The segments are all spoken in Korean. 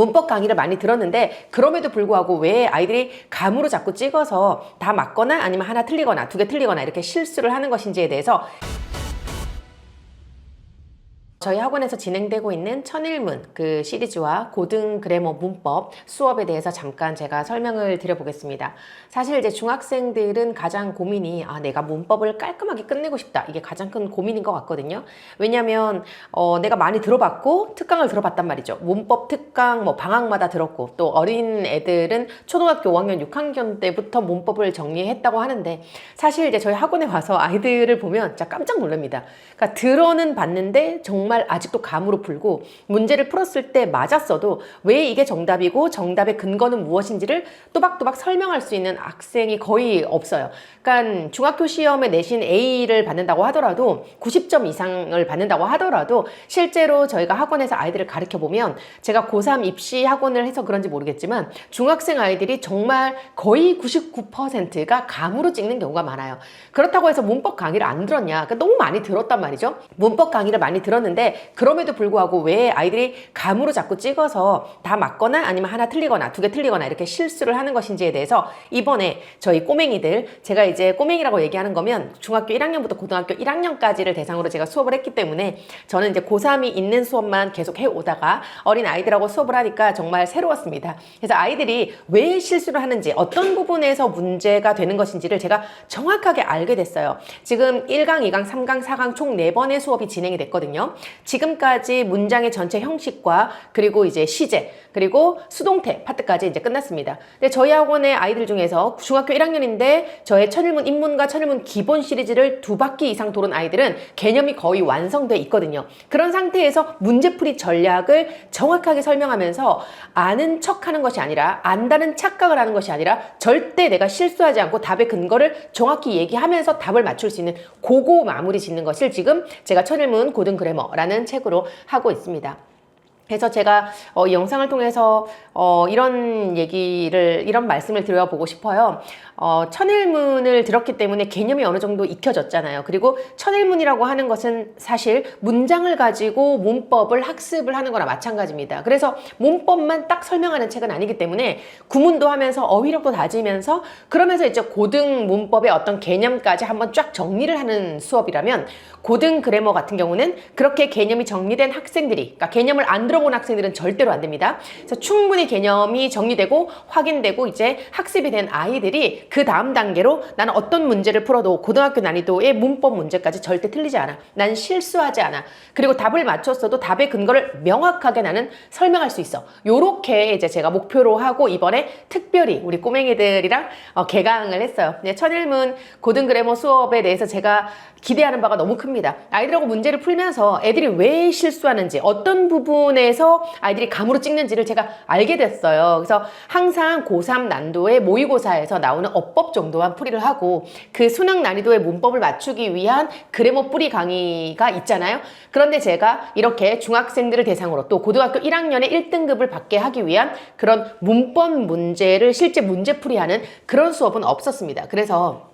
문법 강의를 많이 들었는데 그럼에도 불구하고 왜 아이들이 감으로 자꾸 찍어서 다 맞거나 아니면 하나 틀리거나 두 개 틀리거나 이렇게 실수를 하는 것인지에 대해서 저희 학원에서 진행되고 있는 천일문 그 시리즈와 고등 그래머 문법 수업에 대해서 잠깐 제가 설명을 드려보겠습니다. 사실 이제 중학생들은 가장 고민이 아 내가 문법을 깔끔하게 끝내고 싶다 이게 가장 큰 고민인 것 같거든요. 왜냐하면 어, 내가 많이 들어봤고 특강을 들어봤단 말이죠. 문법 특강 뭐 방학마다 들었고 또 어린 애들은 초등학교 5학년 6학년 때부터 문법을 정리했다고 하는데 사실 이제 저희 학원에 와서 아이들을 보면 진짜 깜짝 놀랍니다. 그러니까 들어는 봤는데 정말 아직도 감으로 풀고 문제를 풀었을 때 맞았어도 왜 이게 정답이고 정답의 근거는 무엇인지를 또박또박 설명할 수 있는 학생이 거의 없어요. 그러니까 중학교 시험에 내신 A를 받는다고 하더라도 90점 이상을 받는다고 하더라도 실제로 저희가 학원에서 아이들을 가르쳐 보면 제가 고3 입시 학원을 해서 그런지 모르겠지만 중학생 아이들이 정말 거의 99%가 감으로 찍는 경우가 많아요. 그렇다고 해서 문법 강의를 안 들었냐? 그러니까 너무 많이 들었단 말이죠. 문법 강의를 많이 들었는데 그럼에도 불구하고 왜 아이들이 감으로 자꾸 찍어서 다 맞거나 아니면 하나 틀리거나 두 개 틀리거나 이렇게 실수를 하는 것인지에 대해서 이번에 저희 꼬맹이들 제가 이제 꼬맹이라고 얘기하는 거면 중학교 1학년부터 고등학교 1학년까지를 대상으로 제가 수업을 했기 때문에 저는 이제 고3이 있는 수업만 계속 해 오다가 어린 아이들하고 수업을 하니까 정말 새로웠습니다. 그래서 아이들이 왜 실수를 하는지 어떤 부분에서 문제가 되는 것인지를 제가 정확하게 알게 됐어요. 지금 1강, 2강, 3강, 4강 총 4번의 수업이 진행이 됐거든요. 지금까지 문장의 전체 형식과 그리고 이제 시제 그리고 수동태 파트까지 이제 끝났습니다. 근데 저희 학원의 아이들 중에서 중학교 1학년인데 저의 천일문 입문과 천일문 기본 시리즈를 두 바퀴 이상 도는 아이들은 개념이 거의 완성돼 있거든요. 그런 상태에서 문제풀이 전략을 정확하게 설명하면서 아는 척하는 것이 아니라 안다는 착각을 하는 것이 아니라 절대 내가 실수하지 않고 답의 근거를 정확히 얘기하면서 답을 맞출 수 있는 고고 마무리 짓는 것을 지금 제가 천일문 고등 그래머 라는 책으로 하고 있습니다. 그래서 제가 어, 이 영상을 통해서 어, 이런 얘기를 이런 말씀을 드려보고 싶어요. 어, 천일문을 들었기 때문에 개념이 어느 정도 익혀졌잖아요. 그리고 천일문이라고 하는 것은 사실 문장을 가지고 문법을 학습을 하는 거나 마찬가지입니다. 그래서 문법만 딱 설명하는 책은 아니기 때문에 구문도 하면서 어휘력도 다지면서 그러면서 이제 고등 문법의 어떤 개념까지 한번 쫙 정리를 하는 수업이라면 고등 그래머 같은 경우는 그렇게 개념이 정리된 학생들이 그러니까 개념을 안 들어 본 학생들은 절대로 안 됩니다. 그래서 충분히 개념이 정리되고 확인되고 이제 학습이 된 아이들이 그 다음 단계로 나는 어떤 문제를 풀어도 고등학교 난이도의 문법 문제까지 절대 틀리지 않아. 난 실수하지 않아. 그리고 답을 맞췄어도 답의 근거를 명확하게 나는 설명할 수 있어. 요렇게 이제 제가 목표로 하고 이번에 특별히 우리 꼬맹이들이랑 어, 개강을 했어요. 네, 천일문 고등 그래머 수업에 대해서 제가 기대하는 바가 너무 큽니다. 아이들하고 문제를 풀면서 애들이 왜 실수하는지 어떤 부분에 서 아이들이 감으로 찍는지를 제가 알게 됐어요. 그래서 항상 고3 난도의 모의고사에서 나오는 어법 정도만 풀이를 하고 그 수능 난이도의 문법을 맞추기 위한 그래머 뿌리 강의가 있잖아요. 그런데 제가 이렇게 중학생들을 대상으로 또 고등학교 1학년에 1등급을 받게 하기 위한 그런 문법 문제를 실제 문제 풀이하는 그런 수업은 없었습니다. 그래서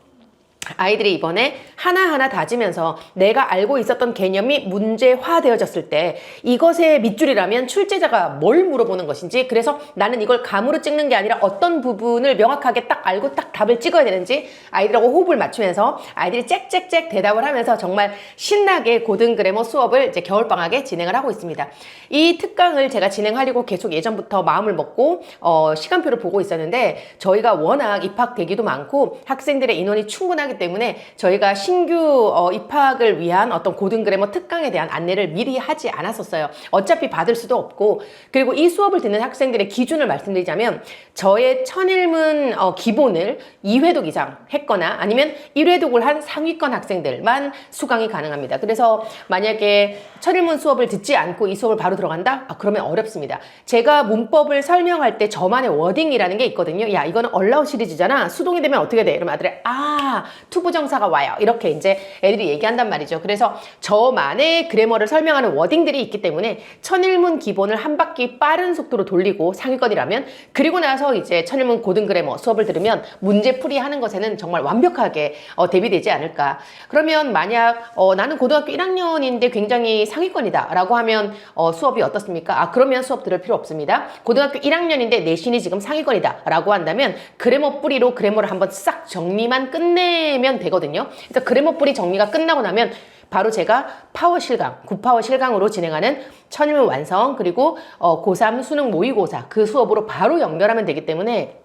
아이들이 이번에 하나하나 다지면서 내가 알고 있었던 개념이 문제화되어졌을 때 이것의 밑줄이라면 출제자가 뭘 물어보는 것인지 그래서 나는 이걸 감으로 찍는 게 아니라 어떤 부분을 명확하게 딱 알고 딱 답을 찍어야 되는지 아이들하고 호흡을 맞추면서 아이들이 짹짹짹 대답을 하면서 정말 신나게 고등 그래머 수업을 이제 겨울방학에 진행을 하고 있습니다. 이 특강을 제가 진행하려고 계속 예전부터 마음을 먹고 어, 시간표를 보고 있었는데 저희가 워낙 입학 대기도 많고 학생들의 인원이 충분하기 때문에 저희가 신규 어, 입학을 위한 어떤 고등 그래머 특강에 대한 안내를 미리 하지 않았었어요. 어차피 받을 수도 없고 그리고 이 수업을 듣는 학생들의 기준을 말씀드리자면 저의 천일문 어, 기본을 2회독 이상 했거나 아니면 1회독을 한 상위권 학생들만 수강이 가능합니다. 그래서 만약에 천일문 수업을 듣지 않고 이 수업을 바로 들어간다? 아, 그러면 어렵습니다. 제가 문법을 설명할 때 저만의 워딩이라는 게 있거든요. 야, 이거는 얼라우 시리즈잖아. 수동이 되면 어떻게 돼? 이러면 아들이 아, 투부정사가 와요. 이렇게 이제 애들이 얘기한단 말이죠. 그래서 저만의 그래머를 설명하는 워딩들이 있기 때문에 천일문 기본을 한 바퀴 빠른 속도로 돌리고 상위권이라면 그리고 나서 이제 천일문 고등 그래머 수업을 들으면 문제 풀이하는 것에는 정말 완벽하게 어, 대비되지 않을까. 그러면 만약 어, 나는 고등학교 1학년인데 굉장히 상위권이다라고 하면 어, 수업이 어떻습니까? 아 그러면 수업 들을 필요 없습니다. 고등학교 1학년인데 내신이 지금 상위권이다라고 한다면 그래머 뿌리로 그래머를 한번 싹 정리만 끝내 면 되거든요. 그래서 그래머 뿌리 정리가 끝나고 나면 바로 제가 파워 실강, 구파워 실강으로 진행하는 천일문 완성 그리고 어, 고3 수능 모의고사 그 수업으로 바로 연결하면 되기 때문에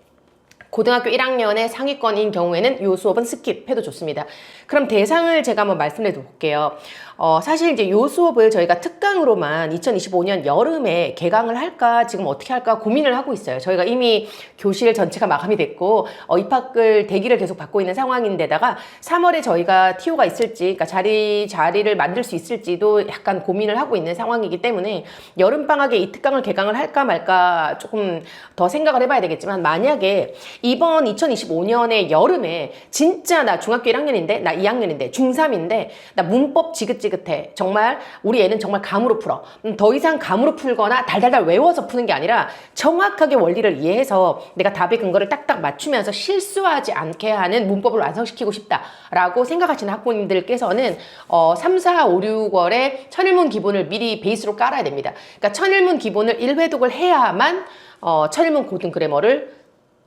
고등학교 1학년의 상위권인 경우에는 이 수업은 스킵해도 좋습니다. 그럼 대상을 제가 한번 말씀해 볼게요. 어, 사실 이제 이 수업을 저희가 특강으로만 2025년 여름에 개강을 할까 지금 어떻게 할까 고민을 하고 있어요. 저희가 이미 교실 전체가 마감이 됐고 어, 입학을 대기를 계속 받고 있는 상황인데다가 3월에 저희가 TO가 있을지 그러니까 자리 자리를 만들 수 있을지도 약간 고민을 하고 있는 상황이기 때문에 여름 방학에 이 특강을 개강을 할까 말까 조금 더 생각을 해봐야 되겠지만 만약에 이번 2025년의 여름에 진짜 나 중학교 1학년인데 나 2학년인데 중3인데 나 문법 지긋지긋해 정말 우리 애는 정말 감으로 풀어 음, 더 이상 감으로 풀거나 달달달 외워서 푸는 게 아니라 정확하게 원리를 이해해서 내가 답의 근거를 딱딱 맞추면서 실수하지 않게 하는 문법을 완성시키고 싶다라고 생각하시는 학부모님들께서는 어, 3, 4, 5, 6월에 천일문 기본을 미리 베이스로 깔아야 됩니다. 그러니까 천일문 기본을 1회독을 해야만 어, 천일문 고등 그래머를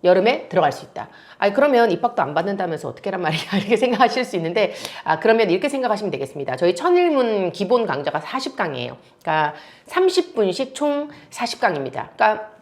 여름에 들어갈 수 있다. 아 그러면 입학도 안 받는다면서 어떻게 란 말이야 이렇게 생각하실 수 있는데 아 그러면 이렇게 생각하시면 되겠습니다. 저희 천일문 기본 강좌가 40강이에요. 그러니까 30분씩 총 40강입니다. 그러니까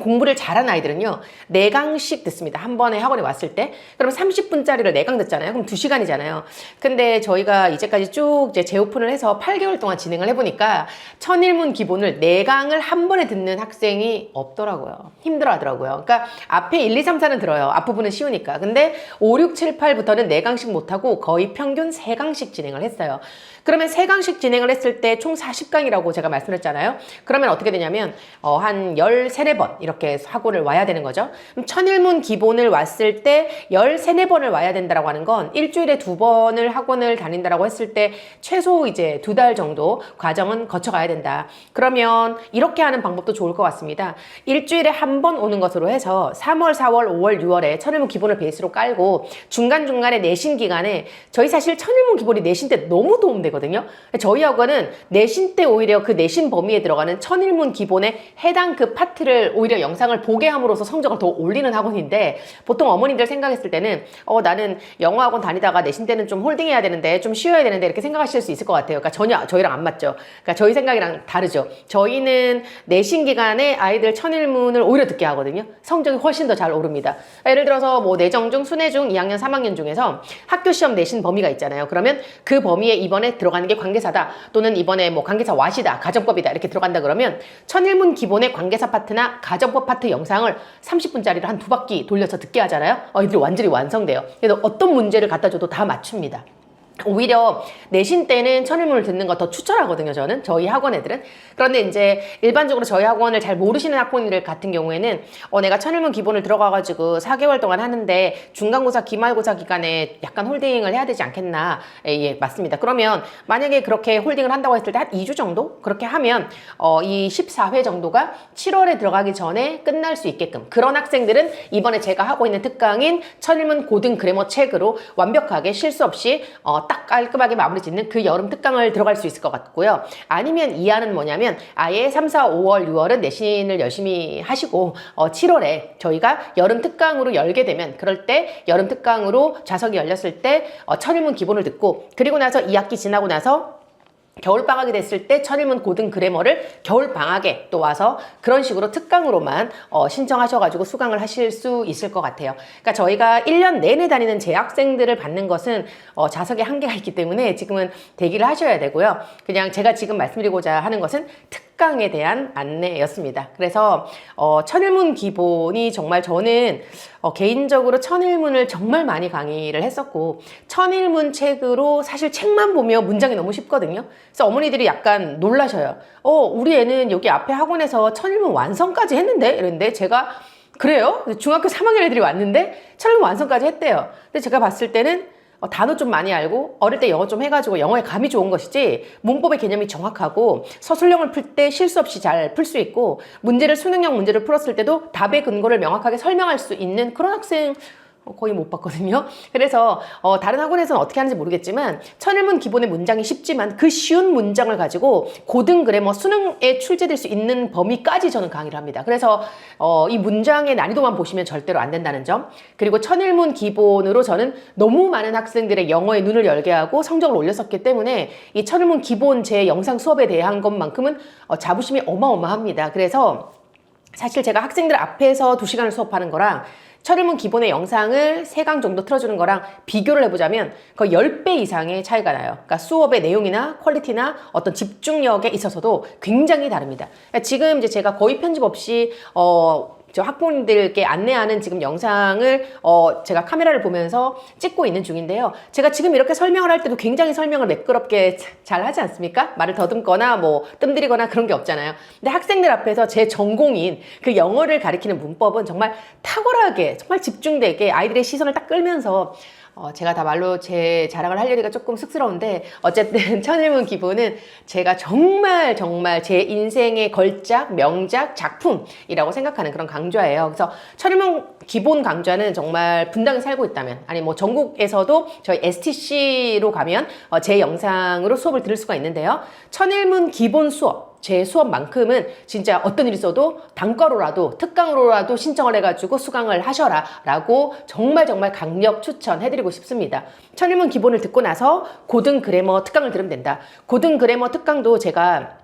공부를 잘하는 아이들은요, 4강씩 듣습니다. 한 번에 학원에 왔을 때. 그럼 30분짜리를 4강 듣잖아요. 그럼 2시간이잖아요. 근데 저희가 이제까지 쭉 이제 재오픈을 해서 8개월 동안 진행을 해보니까 천일문 기본을 4강을 한 번에 듣는 학생이 없더라고요. 힘들어 하더라고요. 그러니까 앞에 1, 2, 3, 4는 들어요. 앞부분은 쉬우니까. 근데 5, 6, 7, 8부터는 4강씩 못하고 거의 평균 3강씩 진행을 했어요. 그러면 3강씩 진행을 했을 때 총 40강이라고 제가 말씀했잖아요. 그러면 어떻게 되냐면 어, 한 13, 4번 이렇게 학원을 와야 되는 거죠. 그럼 천일문 기본을 왔을 때 13, 4번을 와야 된다라고 하는 건 일주일에 두 번을 학원을 다닌다라고 했을 때 최소 이제 두 달 정도 과정은 거쳐가야 된다. 그러면 이렇게 하는 방법도 좋을 것 같습니다. 일주일에 한 번 오는 것으로 해서 3월, 4월, 5월, 6월에 천일문 기본을 베이스로 깔고 중간중간에 내신 기간에 저희 사실 천일문 기본이 내신 때 너무 도움되거든요. 저희 학원은 내신 때 오히려 그 내신 범위에 들어가는 천일문 기본의 해당 그 파트를 오히려 영상을 보게 함으로써 성적을 더 올리는 학원인데 보통 어머님들 생각했을 때는 어 나는 영어 학원 다니다가 내신 때는 좀 홀딩해야 되는데 좀 쉬어야 되는데 이렇게 생각하실 수 있을 것 같아요. 그러니까 전혀 저희랑 안 맞죠. 그러니까 저희 생각이랑 다르죠. 저희는 내신 기간에 아이들 천일문을 오히려 듣게 하거든요. 성적이 훨씬 더 잘 오릅니다. 예를 들어서 뭐 내정 중, 순회 중, 2학년, 3학년 중에서 학교 시험 내신 범위가 있잖아요. 그러면 그 범위에 이번에 들어가는 게 관계사다 또는 이번에 뭐 관계사 와시다, 가정법이다 이렇게 들어간다 그러면 천일문 기본의 관계사 파트나 가정 법 파트 영상을 30분짜리를 한 두 바퀴 돌려서 듣게 하잖아요. 어, 이들이 완전히 완성돼요. 그래서 어떤 문제를 갖다 줘도 다 맞춥니다. 오히려 내신 때는 천일문을 듣는 거 더 추천하거든요, 저는. 저희 학원 애들은. 그런데 이제 일반적으로 저희 학원을 잘 모르시는 학부모님들 같은 경우에는 어, 내가 천일문 기본을 들어가 가지고 4개월 동안 하는데 중간고사, 기말고사 기간에 약간 홀딩을 해야 되지 않겠나. 예, 예, 맞습니다. 그러면 만약에 그렇게 홀딩을 한다고 했을 때 한 2주 정도? 그렇게 하면 어, 이 14회 정도가 7월에 들어가기 전에 끝날 수 있게끔 그런 학생들은 이번에 제가 하고 있는 특강인 천일문 고등 그래머 책으로 완벽하게 실수 없이 어, 딱 깔끔하게 마무리 짓는 그 여름 특강을 들어갈 수 있을 것 같고요. 아니면 이하는 뭐냐면 아예 3, 4, 5월, 6월은 내신을 열심히 하시고 어, 7월에 저희가 여름 특강으로 열게 되면 그럴 때 여름 특강으로 좌석이 열렸을 때 어, 천일문 기본을 듣고 그리고 나서 2학기 지나고 나서 겨울방학이 됐을 때 천일문 고등 그래머를 겨울방학에 또 와서 그런 식으로 특강으로만 어, 신청하셔가지고 수강을 하실 수 있을 것 같아요. 그러니까 저희가 1년 내내 다니는 재학생들을 받는 것은 어, 좌석에 한계가 있기 때문에 지금은 대기를 하셔야 되고요. 그냥 제가 지금 말씀드리고자 하는 것은 특 강에 대한 안내였습니다. 그래서 어, 천일문 기본이 정말 저는 어, 개인적으로 천일문을 정말 많이 강의를 했었고 천일문 책으로 사실 책만 보면 문장이 너무 쉽거든요. 그래서 어머니들이 약간 놀라셔요. 어, 우리 애는 여기 앞에 학원에서 천일문 완성까지 했는데 이랬는데 제가 그래요? 중학교 3학년 애들이 왔는데 천일문 완성까지 했대요. 근데 제가 봤을 때는 어, 단어 좀 많이 알고 어릴 때 영어 좀 해가지고 영어에 감이 좋은 것이지 문법의 개념이 정확하고 서술형을 풀 때 실수 없이 잘 풀 수 있고 문제를 수능형 문제를 풀었을 때도 답의 근거를 명확하게 설명할 수 있는 그런 학생 어, 거의 못 봤거든요. 그래서 어, 다른 학원에서는 어떻게 하는지 모르겠지만 천일문 기본의 문장이 쉽지만 그 쉬운 문장을 가지고 고등 그래머 수능에 출제될 수 있는 범위까지 저는 강의를 합니다. 그래서 어, 이 문장의 난이도만 보시면 절대로 안 된다는 점. 그리고 천일문 기본으로 저는 너무 많은 학생들의 영어에 눈을 열게 하고 성적을 올렸었기 때문에 이 천일문 기본 제 영상 수업에 대한 것만큼은 어, 자부심이 어마어마합니다. 그래서 사실 제가 학생들 앞에서 두 시간을 수업하는 거랑 철일문 기본의 영상을 세 강 정도 틀어주는 거랑 비교를 해보자면 거의 10배 이상의 차이가 나요. 그러니까 수업의 내용이나 퀄리티나 어떤 집중력에 있어서도 굉장히 다릅니다. 그러니까 지금 이제 제가 거의 편집 없이 어, 저 학부모님들께 안내하는 지금 영상을 어 제가 카메라를 보면서 찍고 있는 중인데요. 제가 지금 이렇게 설명을 할 때도 굉장히 설명을 매끄럽게 잘 하지 않습니까? 말을 더듬거나 뭐 뜸들이거나 그런 게 없잖아요. 근데 학생들 앞에서 제 전공인 그 영어를 가리키는 문법은 정말 탁월하게 정말 집중되게 아이들의 시선을 딱 끌면서 어, 제가 다 말로 제 자랑을 하려니까 조금 쑥스러운데 어쨌든 천일문 기본은 제가 정말 정말 제 인생의 걸작, 명작, 작품이라고 생각하는 그런 강좌예요. 그래서 천일문 기본 강좌는 정말 분당에 살고 있다면 아니 뭐 전국에서도 저희 STC로 가면 어, 제 영상으로 수업을 들을 수가 있는데요. 천일문 기본 수업 제 수업만큼은 진짜 어떤 일이 있어도 단과로라도 특강으로라도 신청을 해가지고 수강을 하셔라 라고 정말 정말 강력 추천해드리고 싶습니다. 천일문 기본을 듣고 나서 고등 그래머 특강을 들으면 된다. 고등 그래머 특강도 제가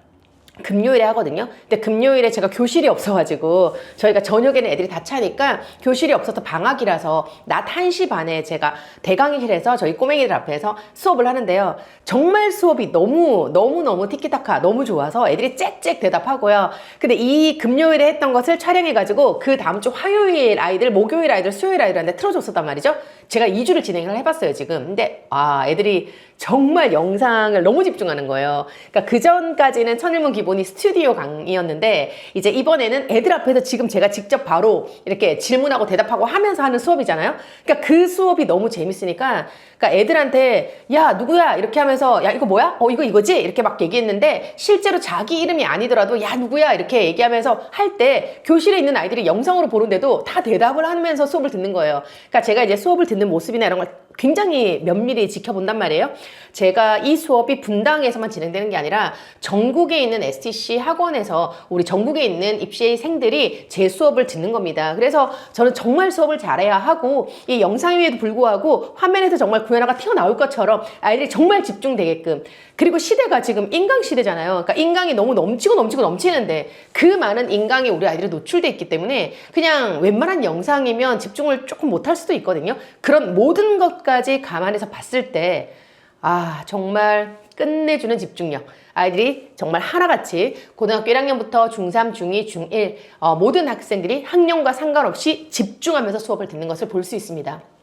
금요일에 하거든요. 근데 금요일에 제가 교실이 없어가지고 저희가 저녁에는 애들이 다 차니까 교실이 없어서 방학이라서 낮 1시 반에 제가 대강의실에서 저희 꼬맹이들 앞에서 수업을 하는데요. 정말 수업이 너무 너무 너무 티키타카 너무 좋아서 애들이 짹짹 대답하고요. 근데 이 금요일에 했던 것을 촬영해가지고 그 다음 주 화요일 아이들, 목요일 아이들, 수요일 아이들한테 틀어줬었단 말이죠. 제가 2주를 진행을 해봤어요 지금. 근데 아 애들이 정말 영상을 너무 집중하는 거예요. 그러니까 그 전까지는 천일문 기본이 스튜디오 강의였는데 이제 이번에는 애들 앞에서 지금 제가 직접 바로 이렇게 질문하고 대답하고 하면서 하는 수업이잖아요. 그러니까 그 수업이 너무 재밌으니까 그러니까 애들한테 야 누구야 이렇게 하면서 야 이거 뭐야? 어 이거 이거지? 이렇게 막 얘기했는데 실제로 자기 이름이 아니더라도 야 누구야 이렇게 얘기하면서 할 때 교실에 있는 아이들이 영상으로 보는데도 다 대답을 하면서 수업을 듣는 거예요. 그러니까 제가 이제 수업을 듣는 모습이나 이런 걸 굉장히 면밀히 지켜본단 말이에요. 제가 이 수업이 분당에서만 진행되는 게 아니라 전국에 있는 STC 학원에서 우리 전국에 있는 입시생들이 제 수업을 듣는 겁니다. 그래서 저는 정말 수업을 잘해야 하고 이 영상에도 불구하고 화면에서 정말 구현화가 튀어나올 것처럼 아이들이 정말 집중되게끔 그리고 시대가 지금 인강 시대잖아요. 그러니까 인강이 너무 넘치고 넘치고 넘치는데 그 많은 인강에 우리 아이들이 노출돼 있기 때문에 그냥 웬만한 영상이면 집중을 조금 못할 수도 있거든요. 그런 모든 것까지 감안해서 봤을 때 아, 정말 끝내주는 집중력. 아이들이 정말 하나같이 고등학교 1학년부터 중3, 중2, 중1 어, 모든 학생들이 학년과 상관없이 집중하면서 수업을 듣는 것을 볼 수 있습니다.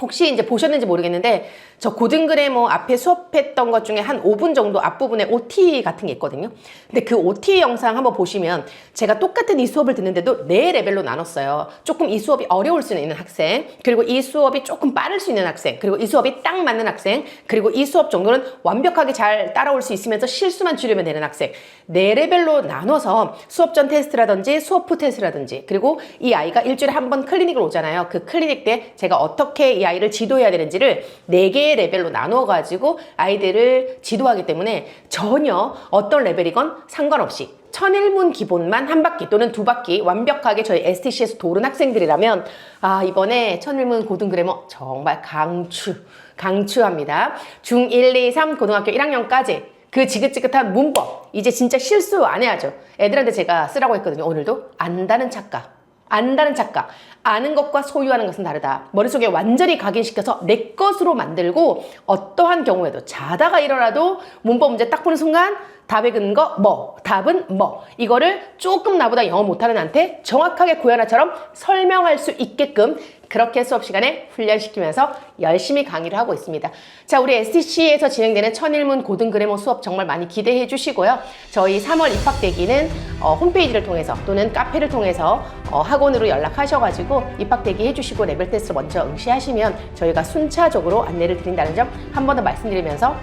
혹시 이제 보셨는지 모르겠는데 저 고등 그래머 앞에 수업했던 것 중에 한 5분 정도 앞부분에 OT 같은 게 있거든요. 근데 그 OT 영상 한번 보시면 제가 똑같은 이 수업을 듣는데도 네 레벨로 나눴어요. 조금 이 수업이 어려울 수 있는 학생, 그리고 이 수업이 조금 빠를 수 있는 학생, 그리고 이 수업이 딱 맞는 학생, 그리고 이 수업 정도는 완벽하게 잘 따라올 수 있으면서 실수만 줄이면 되는 학생. 네 레벨로 나눠서 수업 전 테스트라든지 수업 후 테스트라든지 그리고 이 아이가 일주일에 한 번 클리닉을 오잖아요. 그 클리닉 때 제가 어떻게 이 아이 를 지도해야 되는지를 네 개의 레벨로 나누어 가지고 아이들을 지도하기 때문에 전혀 어떤 레벨이건 상관없이 천일문 기본만 한 바퀴 또는 두 바퀴 완벽하게 저희 STC에서 도른 학생들이라면 아 이번에 천일문 고등 그래머 정말 강추 강추합니다. 중 1, 2, 3 고등학교 1학년까지 그 지긋지긋한 문법 이제 진짜 실수 안 해야죠. 애들한테 제가 쓰라고 했거든요. 오늘도 안다는 착각. 안다는 착각. 아는 것과 소유하는 것은 다르다. 머릿속에 완전히 각인시켜서 내 것으로 만들고 어떠한 경우에도 자다가 일어나도 문법 문제 딱 보는 순간 답의 근거 뭐, 답은 뭐. 이거를 조금 나보다 영어 못하는 한테 정확하게 고현아처럼 설명할 수 있게끔 그렇게 수업 시간에 훈련시키면서 열심히 강의를 하고 있습니다. 자, 우리 STC에서 진행되는 천일문 고등 그래머 수업 정말 많이 기대해 주시고요. 저희 3월 입학 대기는 어, 홈페이지를 통해서 또는 카페를 통해서 어, 학원으로 연락하셔가지고 입학 대기 해주시고 레벨 테스트 먼저 응시하시면 저희가 순차적으로 안내를 드린다는 점 한 번 더 말씀드리면서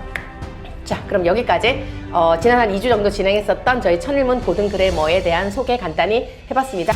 자, 그럼 여기까지 어, 지난 한 2주 정도 진행했었던 저희 천일문 고등 그래머에 대한 소개 간단히 해봤습니다.